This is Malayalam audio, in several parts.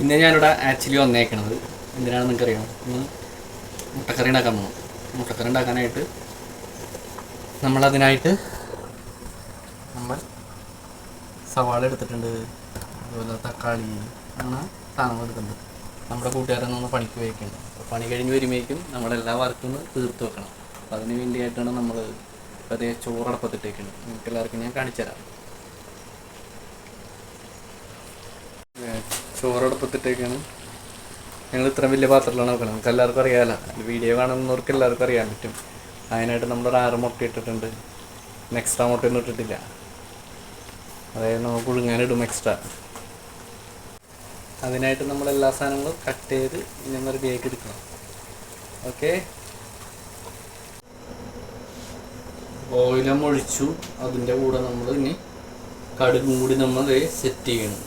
ഇന്ന് ഞാനിവിടെ ആക്ച്വലി വന്നേക്കണത്. എന്തിനാണെന്ന് നിങ്ങൾക്കറിയാം? ഇന്ന് മുട്ടക്കറി ഉണ്ടാക്കാൻ പോകും മുട്ടക്കറി ഉണ്ടാക്കാനായിട്ട് നമ്മളതിനായിട്ട് നമ്മൾ സവാള എടുത്തിട്ടുണ്ട്. അതുപോലെ തക്കാളി അങ്ങനെ സാധനങ്ങൾ എടുത്തിട്ടുണ്ട് നമ്മുടെ കൂട്ടുകാരൊന്നും ഒന്ന് പണിക്ക് പോയിട്ടുണ്ട് അപ്പോൾ പണി കഴിഞ്ഞ് വരുമ്പോഴേക്കും നമ്മളെല്ലാ വർക്കും ഒന്ന് തീർത്ത് വെക്കണം. അപ്പോൾ അതിന് വേണ്ടിയിട്ടാണ് നമ്മൾ ഇപ്പോൾ അതേ ചോറടപ്പത്തിട്ടേക്കുന്നത് നിങ്ങൾക്ക് എല്ലാവർക്കും ഞാൻ കാണിച്ചു തരാം ചോറടപ്പത്തിട്ടേക്കാണ്. ഞങ്ങൾ ഇത്രയും വലിയ പാത്രത്തിലാണ് നോക്കണം നമുക്ക് എല്ലാവർക്കും അറിയാമല്ലോ വീഡിയോ കാണുന്നവർക്ക് എല്ലാവർക്കും അറിയാൻ പറ്റും. അതിനായിട്ട് നമ്മളൊരു ആറ് മുട്ട ഇട്ടിട്ടുണ്ട്. എക്സ്ട്രാ മുട്ടയൊന്നും ഇട്ടിട്ടില്ല. അതായത് നമ്മൾ പുഴുങ്ങാനിടും എക്സ്ട്രാ അതിനായിട്ട് നമ്മൾ എല്ലാ സാധനങ്ങളും കട്ട് ചെയ്ത് ഇങ്ങനെ റെഡിയാക്കി എടുക്കണം. ഓക്കെ ഓയിലം ഒഴിച്ചു. അതിന്റെ കൂടെ നമ്മൾ ഇനി കടുകും കൂടി നമ്മൾ സെറ്റ് ചെയ്യണം.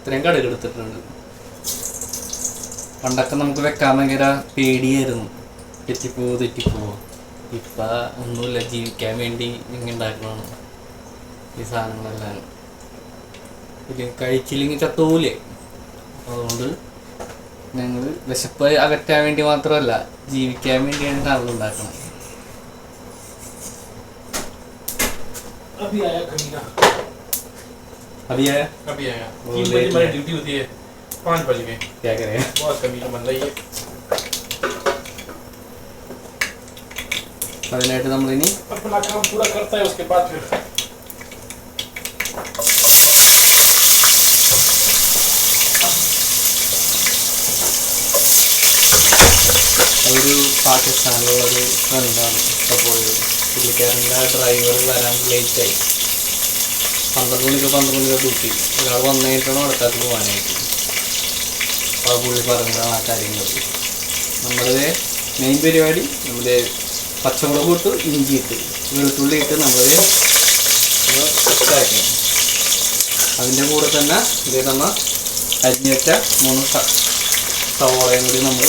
ഇത്രയും കടുക് എടുത്തിട്ടുണ്ട്. പണ്ടൊക്കെ നമുക്ക് വെക്കാൻ ഭയങ്കര പേടിയായിരുന്നു. തെറ്റിപ്പോവോ തെറ്റിപ്പോവോ ഇപ്പം ഒന്നുമില്ല ജീവിക്കാൻ വേണ്ടി ഇങ്ങനെ ഈ സാധനങ്ങളെല്ലാം. ഇത് കഴിച്ചില്ലെങ്കിൽ ചത്തൂലേ. അതുകൊണ്ട് ഞങ്ങൾ വിശപ്പ് അകറ്റാൻ വേണ്ടി മാത്രമല്ല ജീവിക്കാൻ വേണ്ടിയാണ് സാധനം ഉണ്ടാക്കണം अभी आया कमीना അഭിയ अभी आया वो तीन लेट बजे हमारी है। ड्यूटी होती है पाँच बज गए क्या करें बहुत कमीना बन रही है അതിനായിട്ട് നമ്മളിനി अपना काम पूरा करता है उसके बाद फिर അതൊരു പാകിസ്ഥാനിലുള്ള ഒരു ഫ്രണ്ടാണ് അപ്പോൾ പുള്ളിക്കാരൻ്റെ ഡ്രൈവർ വരാൻ ലേറ്റായി പന്ത്രണ്ട് മണിക്ക് പന്ത്രണ്ട് മണിക്ക് ഡ്യൂട്ടി. ഒരാൾ വന്നിട്ടാണ് അടുത്തേക്ക് പോകാനായിട്ട്. അപ്പോൾ പുള്ളി പറഞ്ഞതാണ് ആ കാര്യങ്ങൾ നമ്മുടെ മെയിൻ പരിപാടി നമ്മുടെ പച്ചമുളക് ഇട്ട് ഇഞ്ചി ഇട്ട് വെളുത്തുള്ളി ഇട്ട് നമ്മൾ ഇതാക്കണം അതിന്റെ കൂടെ തന്നെ ഇതേ നമ്മൾ അരിഞ്ഞിട്ട മൂന്ന് സവോളയും കൂടി നമ്മൾ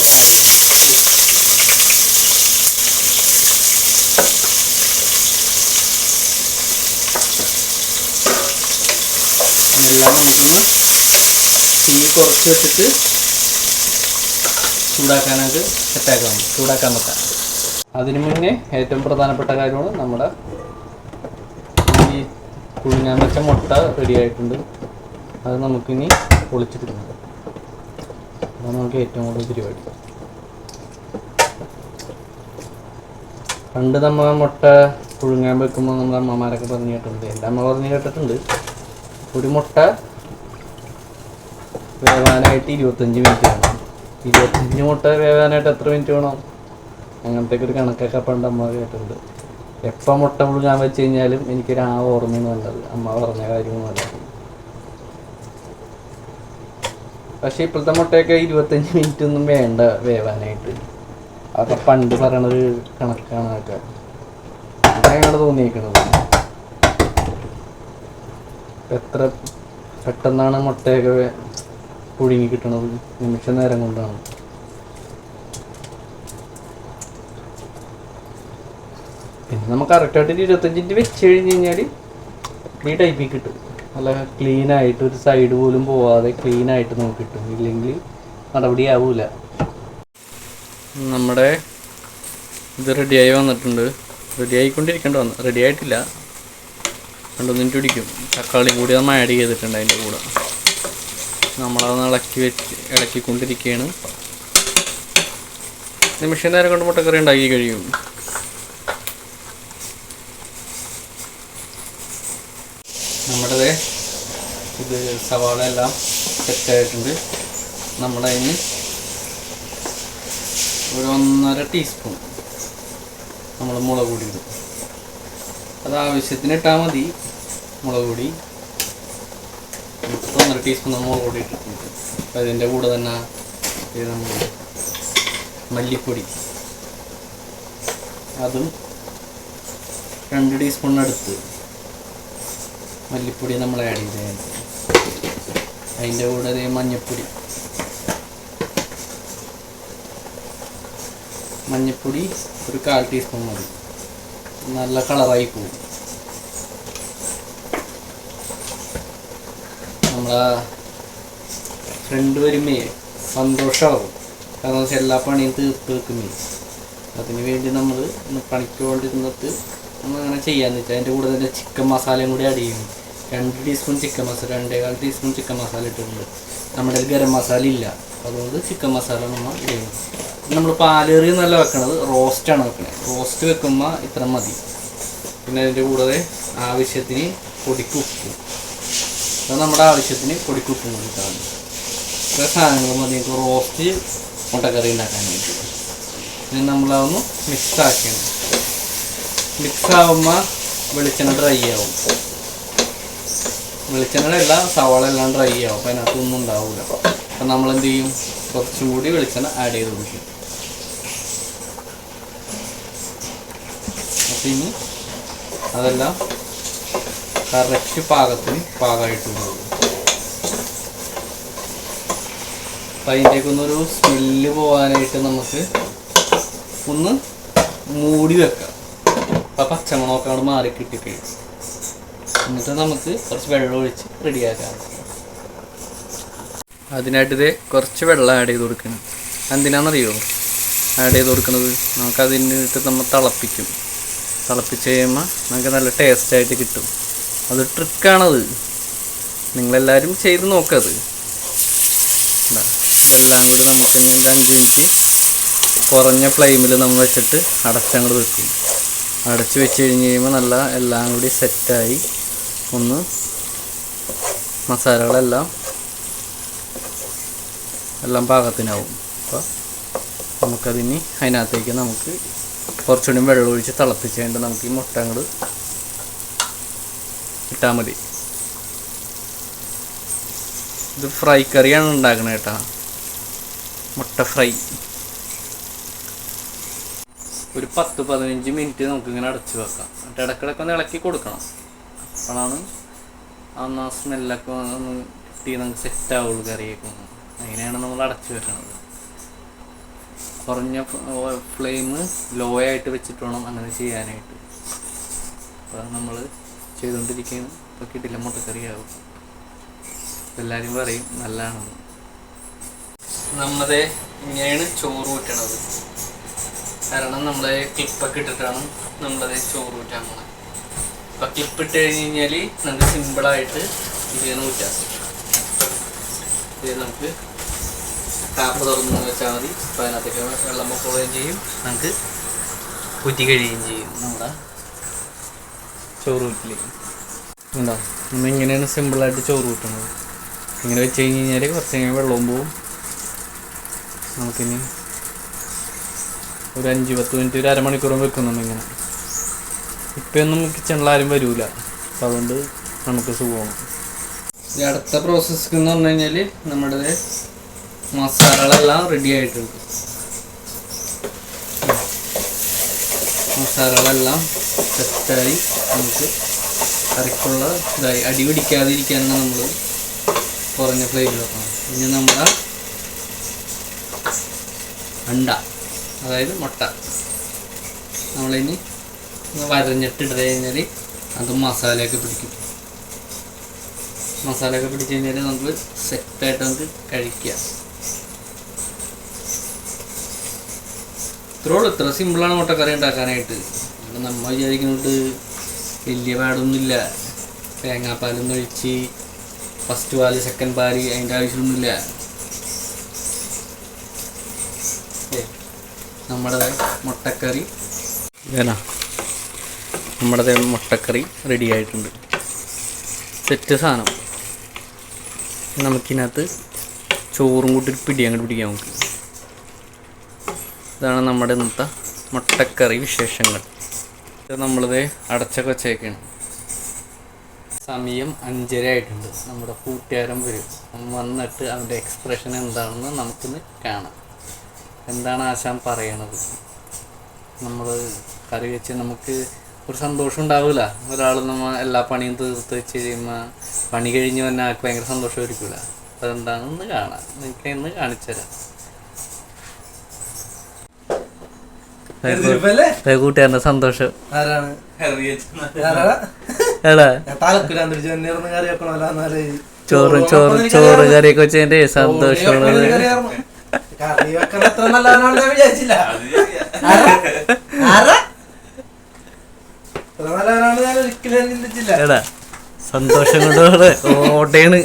ആഡ് ചെയ്യും എല്ലാം നമുക്കൊന്ന് തീ കുറച്ച് വെച്ചിട്ട് ചൂടാക്കാനായിട്ട് സെറ്റാക്കാം ചൂടാക്കാൻ വെക്കാം അതിനു മുന്നേ ഏറ്റവും പ്രധാനപ്പെട്ട കാര്യമാണ് നമ്മുടെ ഈ കുഴിഞ്ഞാൻ വെച്ച മുട്ട റെഡി ആയിട്ടുണ്ട്. അത് നമുക്കിനി പൊളിച്ചെടുക്കണം അതാണ് നമുക്ക് ഏറ്റവും കൂടുതൽ പരിപാടി. പണ്ട് നമ്മൾ മുട്ട പുഴുങ്ങാൻ വെക്കുമ്പോൾ നമ്മുടെ അമ്മമാരൊക്കെ പറഞ്ഞു കേട്ടിട്ടുണ്ട് എന്റെ അമ്മ പറഞ്ഞു കേട്ടിട്ടുണ്ട്. ഒരു മുട്ട വേവാനായിട്ട് ഇരുപത്തഞ്ച് മിനിറ്റ് വേണം. ഇരുപത്തഞ്ച് മുട്ട വേവാനായിട്ട് എത്ര മിനിറ്റ് വേണം? അങ്ങനത്തെ ഒരു കണക്കൊക്കെ പണ്ട് അമ്മ കേട്ടിട്ടുണ്ട്. എപ്പോൾ മുട്ട മുഴുകാൻ വെച്ച് കഴിഞ്ഞാലും എനിക്കൊരു ആ ഓർമ്മയാണ് വേണ്ടത്. അമ്മ പറഞ്ഞ കാര്യമൊന്നുമല്ല പക്ഷേ ഇപ്പോഴത്തെ മുട്ടയൊക്കെ ഇരുപത്തഞ്ച് മിനിറ്റ് ഒന്നും വേണ്ട വേവാനായിട്ട്. അതൊക്കെ പണ്ട് പറയണത് കണക്കാണ് അതൊക്കെ. അങ്ങനെയാണ് തോന്നിയേക്കണത്. എത്ര പെട്ടെന്നാണ് മുട്ടയൊക്കെ പുഴുങ്ങി കിട്ടണത്? നിമിഷ നേരം കൊണ്ടാണ്. പിന്നെ നമുക്ക് കറക്റ്റായിട്ട് ഇരുപത്തഞ്ച് മിനിറ്റ് വെച്ച് കഴിഞ്ഞ് കഴിഞ്ഞാൽ ഈ ടൈപ്പിൽ കിട്ടും. നല്ല ക്ലീൻ ആയിട്ട് ഒരു സൈഡ് പോലും പോവാതെ ക്ലീൻ ആയിട്ട് നമുക്ക് കിട്ടും. ഇല്ലെങ്കിൽ നടപടി ആവൂല നമ്മുടെ ഇത് റെഡിയായി വന്നിട്ടുണ്ട്. റെഡി ആയിക്കൊണ്ടിരിക്കേണ്ട വന്നു. റെഡി ആയിട്ടില്ല. രണ്ടു മിനിറ്റ് പിടിക്കും. തക്കാളി കൂടി നമ്മൾ ആഡ് ചെയ്തിട്ടുണ്ട് അതിന്റെ കൂടെ. നമ്മളതൊന്ന് ഇളക്കി വെച്ച് ഇളക്കിക്കൊണ്ടിരിക്കുകയാണ്. നിമിഷ നേരം കൊണ്ട് മുട്ടക്കറി ഉണ്ടാക്കി കഴിയും. നമ്മുടെ ഇത് സവാള എല്ലാം സെറ്റായിട്ടുണ്ട് നമ്മുടെ അതിന് ഒരു ഒന്നര ടീസ്പൂൺ നമ്മൾ മുളക് പൊടി ഇടും. അത് ആവശ്യത്തിന് ഇട്ടാൽ മതി. മുളക് പൊടി. ഒന്നര ടീസ്പൂൺ മുളക് പൊടി ഇട്ടിട്ടുണ്ട്. അതിന്റെ കൂടെ തന്നെ നമ്മൾ മല്ലിപ്പൊടി. അതും രണ്ട് ടീസ്പൂണിനടുത്ത് മല്ലിപ്പൊടി നമ്മൾ ആഡ് ചെയ്ത് അതിന്റെ കൂടെ അതേ മഞ്ഞൾപ്പൊടി മഞ്ഞൾപ്പൊടി ഒരു കാൽ ടീസ്പൂൺ മതി. നല്ല കളറായി പോകും. നമ്മളെ വരുമേ സന്തോഷമാവും കാരണം വെച്ചാൽ എല്ലാ പണിയും തീർത്ത് വെക്കുമേ അതിന് വേണ്ടി നമ്മൾ പണിക്ക് കൊണ്ടിരുന്നിട്ട് അങ്ങനെ ചെയ്യാന്ന് വെച്ചാൽ അതിന്റെ കൂടെ തന്നെ ചിക്കൻ മസാലയും കൂടി ആഡ് ചെയ്യും. രണ്ട് ടീസ്പൂൺ ചിക്കൻ മസാല രണ്ടേകാൽ ടീസ്പൂൺ ചിക്കൻ മസാല ഇട്ടിട്ടുണ്ട്. നമ്മുടെ ഗരം മസാല ഇല്ല. അതുകൊണ്ട് ചിക്കൻ മസാല നമ്മൾ ഇടുന്നു നമ്മൾ പാലേറി നല്ല വെക്കണത് റോസ്റ്റാണ് വെക്കണത് റോസ്റ്റ് വെക്കുമ്പോൾ ഇത്ര മതി. പിന്നെ അതിന്റെ കൂടെ ആവശ്യത്തിന് പൊടിക്ക് ഉപ്പും. അത് നമ്മുടെ ആവശ്യത്തിന് പൊടിക്ക് ഉപ്പും കൊടുത്താൽ മതി ഇത്ര സാധനങ്ങൾ മതി നമുക്ക് റോസ്റ്റ് മുട്ടക്കറി ഉണ്ടാക്കാൻ വേണ്ടി. ഇനി നമ്മളതൊന്ന് മിക്സ് ആക്കണം മിക്സ് ആവുമ്പോൾ വെളിച്ചെണ്ണ ഡ്രൈ ആവും. വെളിച്ചെണ്ണ എല്ലാം സവാള എല്ലാം ഡ്രൈ ആവും അപ്പം അതിനകത്തൊന്നും ഉണ്ടാവില്ല അപ്പം നമ്മൾ എന്ത് ചെയ്യും? കുറച്ചും കൂടി വെളിച്ചെണ്ണ ആഡ് ചെയ്ത് കൊടുക്കും. അപ്പം ഇനി അതെല്ലാം കറക്റ്റ് പാകത്തിന് പാകമായിട്ട് പോകും അപ്പം അതിന്റെക്കൊന്നൊരു സ്മെല്ല് പോകാനായിട്ട് നമുക്ക് ഒന്ന് മൂടി വെക്കാം. അപ്പം പച്ചമുളകൊക്കെ അവിടെ മാറി കിട്ടിക്കഴിഞ്ഞു. എന്നിട്ട് നമുക്ക് കുറച്ച് വെള്ളം ഒഴിച്ച് റെഡിയാക്കാം. അതിനായിട്ട് കുറച്ച് വെള്ളം ആഡ് ചെയ്ത് കൊടുക്കണം. എന്തിനാണെന്നറിയോ ആഡ് ചെയ്ത് കൊടുക്കുന്നത് നമുക്ക് അതിനിട്ട് നമ്മൾ തിളപ്പിക്കും. തിളപ്പിച്ച് കഴിയുമ്പോൾ നമുക്ക് നല്ല ടേസ്റ്റായിട്ട് കിട്ടും. അത് ട്രിക്കാണത്. നിങ്ങളെല്ലാവരും ചെയ്ത് നോക്കത് എല്ലാം കൂടി നമുക്ക് ഒരു മിനിറ്റ് കുറഞ്ഞ ഫ്ലെയിമിൽ നമ്മൾ വെച്ചിട്ട് അടച്ചങ്ങോട്ട് വെക്കും. അടച്ച് വെച്ച് കഴിഞ്ഞ് കഴിയുമ്പോൾ നല്ല എല്ലാം കൂടി സെറ്റായി ഒന്ന് മസാലകളെല്ലാം എല്ലാം പാകത്തിനാവും. അപ്പോൾ നമുക്കതിന് അതിനകത്തേക്ക് നമുക്ക് കുറച്ചുകൂടി വെള്ളം ഒഴിച്ച് തിളപ്പിച്ച് നമുക്ക് ഈ മുട്ട അങ്ങോട്ട് ഇട്ടാൽ മതി. ഇത് ഫ്രൈ കറിയാണ് ഉണ്ടാക്കുന്നത് കേട്ടോ. മുട്ട ഫ്രൈ ഒരു പത്ത് പതിനഞ്ച് മിനിറ്റ് നമുക്ക് ഇങ്ങനെ അടച്ചു വെക്കാം. എന്നിട്ട് ഇടക്കിടക്ക് ഒന്ന് ഇളക്കി കൊടുക്കണം. അപ്പോഴാണ് അന്ന് ആ സ്മെല്ലൊക്കെ ഒന്ന് കിട്ടി നമുക്ക് സെറ്റ് ആവുള്ളൂ കറിയൊക്കെ ഒന്ന്. അങ്ങനെയാണ് നമ്മൾ അടച്ചു വെക്കണത്. കുറഞ്ഞ ഫ്ലെയിം ലോ ആയിട്ട് വെച്ചിട്ട് വേണം അങ്ങനെ ചെയ്യാനായിട്ട്. അപ്പോൾ നമ്മൾ ചെയ്തുകൊണ്ടിരിക്കുകയാണ്. ഇപ്പോൾ കിട്ടില്ല മുട്ടക്കറിയാവും. എല്ലാവരും പറയും നല്ലതാണെന്ന്. നമ്മുടെ ഇങ്ങനെയാണ് ചോറ് ഊറ്റണത്. കാരണം നമ്മളെ ക്ലിപ്പൊക്കെ ഇട്ടിട്ടാണ് നമ്മളത് ചോറ് ഊറ്റാൻ പോണത്. അപ്പം ക്ലിപ്പ് ഇട്ട് കഴിഞ്ഞ് കഴിഞ്ഞാൽ നമുക്ക് സിമ്പിളായിട്ട് ഇതിന് ഊറ്റാം. ഇത് നമുക്ക് ടാപ്പ് തുറന്ന് വെച്ചാൽ മതി. അപ്പോൾ അതിനകത്തേക്ക് വെള്ളം പൊക്കുകയും ചെയ്യും. നമുക്ക് കുറ്റി കഴിയുകയും ചെയ്യും. നമ്മുടെ ചോറ് ഊറ്റിൽ ഉണ്ടോ നമ്മൾ ഇങ്ങനെയാണ് സിമ്പിളായിട്ട് ചോറ് ഊട്ടുന്നത് ഇങ്ങനെ വെച്ച് കഴിഞ്ഞ് കഴിഞ്ഞാൽ കുറച്ച് കഴിഞ്ഞാൽ വെള്ളവും പോവും. നമുക്കിനി ഒരു അഞ്ച് പത്ത് മിനിറ്റ് ഒരു അരമണിക്കൂറും വെക്കും നമ്മളിങ്ങനെ. ഇപ്പൊന്നും കിച്ചണിൽ ആരും വരില്ല അപ്പം അതുകൊണ്ട് നമുക്ക് സുഖമാണ്. അടുത്ത പ്രോസസ്സ് എന്ന് പറഞ്ഞു കഴിഞ്ഞാൽ നമ്മുടെ മസാലകളെല്ലാം റെഡി ആയിട്ടുണ്ട്. മസാലകളെല്ലാം സെറ്റായി നമുക്ക് കറിക്കുള്ള ഇതായി അടി പിടിക്കാതിരിക്കാനാണ് നമ്മൾ കുറഞ്ഞ ഫ്ലെയിമിൽ വെക്കണം. ഇനി നമ്മുടെ അണ്ട അതായത് മുട്ട. നമ്മളിനി വരഞ്ഞിട്ടിട്ട് കഴിഞ്ഞാൽ അത് മസാലയൊക്കെ പിടിക്കും. മസാലയൊക്കെ പിടിച്ച് കഴിഞ്ഞാൽ നമുക്ക് സെറ്റായിട്ട് നമുക്ക് കഴിക്കാം. ഇത്രേ ഉള്ളൂ ഇത്ര സിമ്പിളാണ് മുട്ടക്കറി ഉണ്ടാക്കാനായിട്ട്. ഇവിടെ നമ്മ വിചാരിക്കുന്നത് വലിയ പാടൊന്നുമില്ല. തേങ്ങാപ്പാലൊന്നും ഒഴിച്ച് ഫസ്റ്റ് പാൽ സെക്കൻഡ് പാൽ അതിന്റെ ആവശ്യമൊന്നുമില്ല. നമ്മുടെ മുട്ടക്കറി. വേണ നമ്മുടെ മുട്ടക്കറി റെഡി ആയിട്ടുണ്ട്. സെറ്റ് സാധനം. നമുക്കിനകത്ത് ചോറും കൂട്ടി പിടി അങ്ങോട്ട് പിടിക്കാം നമുക്ക്. ഇതാണ് നമ്മുടെ ഇന്നത്തെ മുട്ടക്കറി വിശേഷങ്ങൾ. ഇത് നമ്മളിത് അടച്ചൊക്കെ വെച്ചേക്കാണ്. സമയം അഞ്ചര ആയിട്ടുണ്ട്. നമ്മുടെ കൂട്ടുകാരൻ വരും. വന്നിട്ട് അവന്റെ എക്സ്പ്രഷൻ എന്താണെന്ന് നമുക്കിന്ന് കാണാം. എന്താണ് ആശാൻ പറയണത്? നമ്മൾ കറി വെച്ച് നമുക്ക് ഒരു സന്തോഷം ഉണ്ടാവില്ല ഒരാൾ നമ്മൾ എല്ലാ പണിയും തീർത്ത് വെച്ച് കഴിയുമ്പോൾ പണി കഴിഞ്ഞ് വന്നാൽ ആൾക്ക് ഭയങ്കര സന്തോഷമായിരിക്കില്ല അപ്പോൾ എന്താണെന്ന് കാണാം. നിങ്ങൾക്ക് ഇന്ന് കാണിച്ചു തരാം കൂട്ടുകാരന്റെ സന്തോഷം? ചോറ് ചോറ് ചോറ് കറിയൊക്കെ വെച്ചതിന്റെ എടാ സന്തോഷം കൊണ്ട് ഓട്ടയാണ്